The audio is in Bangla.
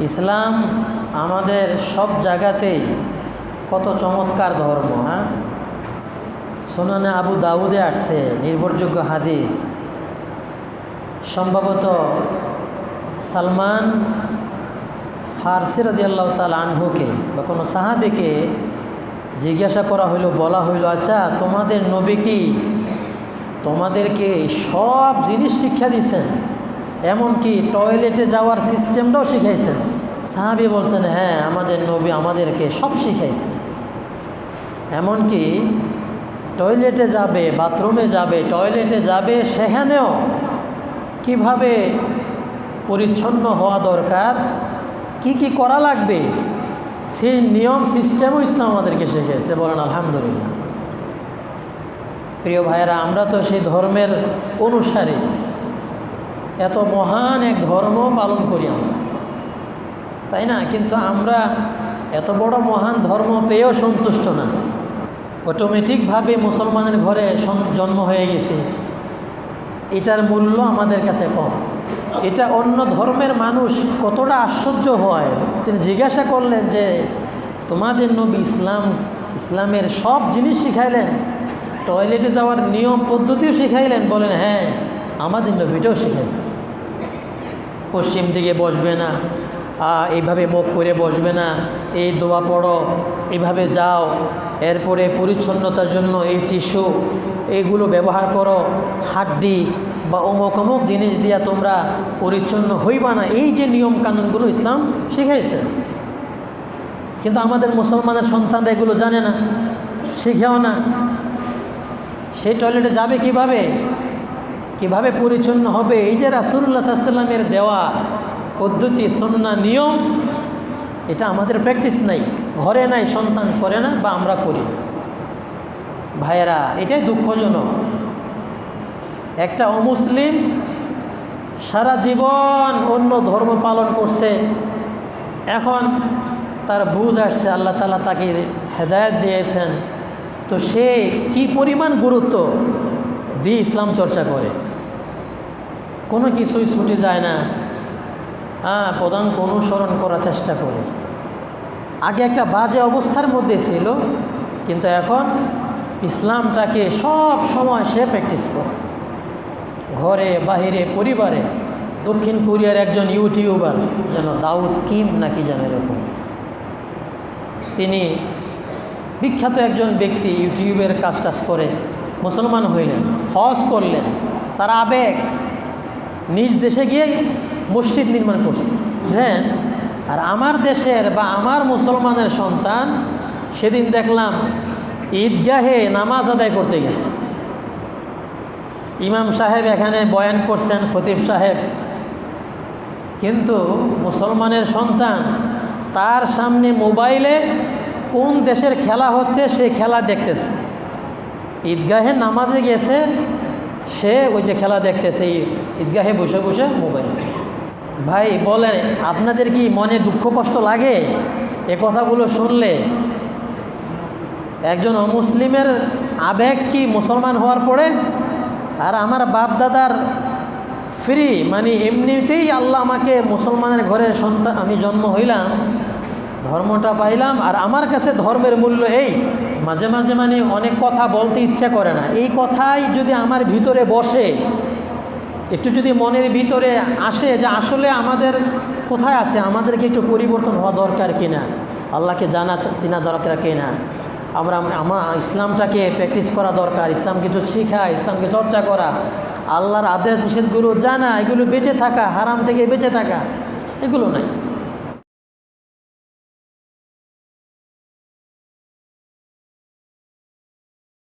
ইসলাম আমাদের সব জায়গাতেই কত চমৎকার ধর্ম হ্যাঁ? সোনানে আবু দাউদে আসছে, নির্ভরযোগ্য হাদিস। সম্ভবত সালমান ফার্সি আল্লাহ তাল আনহুকে বা কোনো সাহাবিকে জিজ্ঞাসা করা হইল, বলা হইল আচ্ছা তোমাদের নবী কি? তোমাদেরকে সব জিনিস শিক্ষা দিছেন এমনকি টয়লেটে যাওয়ার সিস্টেমটাও শিখাইছেন। সাহাবি বলছেন হ্যাঁ আমাদের নবী আমাদেরকে সব শিখাইছেন এমনকি টয়লেটে যাবে, বাথরুমে যাবে, টয়লেটে যাবে, সেখানেও কীভাবে পরিচ্ছন্ন হওয়া দরকার, কি কি করা লাগবে, সেই নিয়ম, সিস্টেমও ইসলাম আমাদেরকে শিখেছে বলেন, আলহামদুলিল্লাহ। প্রিয় ভাইয়েরা, আমরা তো সেই ধর্মের অনুসারী। এত মহান এক ধর্ম পালন করি আমরা। তাই না? কিন্তু আমরা এত বড় মহান ধর্ম পেয়েও সন্তুষ্ট না। অটোমেটিকভাবে মুসলমানের ঘরে জন্ম হয়ে গেছে। এটার মূল্য আমাদের কাছে কম। এটা অন্য ধর্মের মানুষ কতটা আশ্চর্য হয়। তিনি জিজ্ঞাসা করলেন যে, তোমাদের নবী ইসলাম, ইসলামের সব জিনিস শিখাইলেন? টয়লেটে যাওয়ার নিয়ম, পদ্ধতিও শিখাইলেন? বলেন হ্যাঁ। আমাদের নবীটাও শিখেছে। পশ্চিম দিকে বসবে না এইভাবে মুখ করে বসবে না, এই দোয়া পড়ো, এইভাবে যাও, এরপরে পরিচ্ছন্নতার জন্য এই টিস্যু এইগুলো ব্যবহার করো, হাড্ডি বা অমুক অমুক জিনিস দিয়া তোমরা পরিচ্ছন্ন হইবা না, এই যে নিয়ম কানুনগুলো ইসলাম শিখাইছে। কিন্তু আমাদের মুসলমানের সন্তানরা এগুলো জানে না, শিখেও না। সেই টয়লেটে যাবে কীভাবে? কীভাবে পরিচ্ছন্ন হবে? এই যে রাসুল্লাহ দেওয়া পদ্ধতি সন্না নিয়ম, এটা আমাদের প্র্যাকটিস নাই। ঘরে নাই, সন্তান করে না বা আমরা করি ভাইয়েরা, এটাই দুঃখজনক। একটা অমুসলিম সারা জীবন অন্য ধর্ম পালন করছে, এখন তার বুঝ আসছে, আল্লাহ তালা তাকে হেদায়ত দিয়েছেন। তো সে কি পরিমাণ গুরুত্ব? দিয়ে ইসলাম চর্চা করে। কোনো কিছুই ছুটে যায় না। হ্যাঁ প্রধানকে অনুসরণ করার চেষ্টা করে। আগে একটা বাজে অবস্থার মধ্যে ছিল, কিন্তু এখন ইসলামটাকে সব সময় সে প্র্যাকটিস করে। ঘরে, বাহিরে, পরিবারে, দক্ষিণ কোরিয়ার একজন ইউটিউবার, যেন দাউদ কিম নাকি যেন এরকম। তিনি বিখ্যাত একজন ব্যক্তি ইউটিউবের কাজ টাজ করে। মুসলমান হইলেন, হজ করলেন, তার আবেগ নিজ দেশে গিয়ে মসজিদ নির্মাণ করছে। বুঝলেন? আর আমার দেশের বা আমার মুসলমানের সন্তান সেদিন দেখলাম ঈদগাহে নামাজ আদায় করতে গেছে। ইমাম সাহেব এখানে বয়ান করছেন, খতিব সাহেব। কিন্তু মুসলমানের সন্তান তার সামনে মোবাইলে কোন দেশের খেলা হচ্ছে সে খেলা দেখতেছে। ঈদগাহে নামাজে গেছে, সে ওই যে খেলা দেখতেছে ঈদগাহে বসে বসে মোবাইল ভাই, বলেন, আপনাদের কি মনে দুঃখ কষ্ট লাগে? এ কথাগুলো শুনলে একজন অমুসলিমের আবেগ কি মুসলমান হওয়ার পরে? আর আমার বাপ দাদার ফ্রি মানে এমনিতেই আল্লাহ আমাকে মুসলমানের ঘরে সন্তান আমি জন্ম হইলাম ধর্মটা পাইলাম আর আমার কাছে ধর্মের মূল্য এই। মাঝে মাঝে মানে অনেক কথা বলতে ইচ্ছা করে না। এই কথাই যদি আমার ভিতরে বসে, একটু যদি মনের ভিতরে আসে যে আসলে আমাদের কোথায় আছে, আমাদেরকে একটু পরিবর্তন হওয়া দরকার কিনা, আল্লাহকে জানা চেনা দরকার কিনা, আমরা আমার ইসলামটাকে প্র্যাকটিস করা দরকার ইসলাম কিছু শেখা, ইসলামকে চর্চা করা, আল্লাহর আদেশ নিষেধগুলো জানা, এগুলো বেঁচে থাকা, হারাম থেকে বেঁচে থাকা, এগুলো নাই।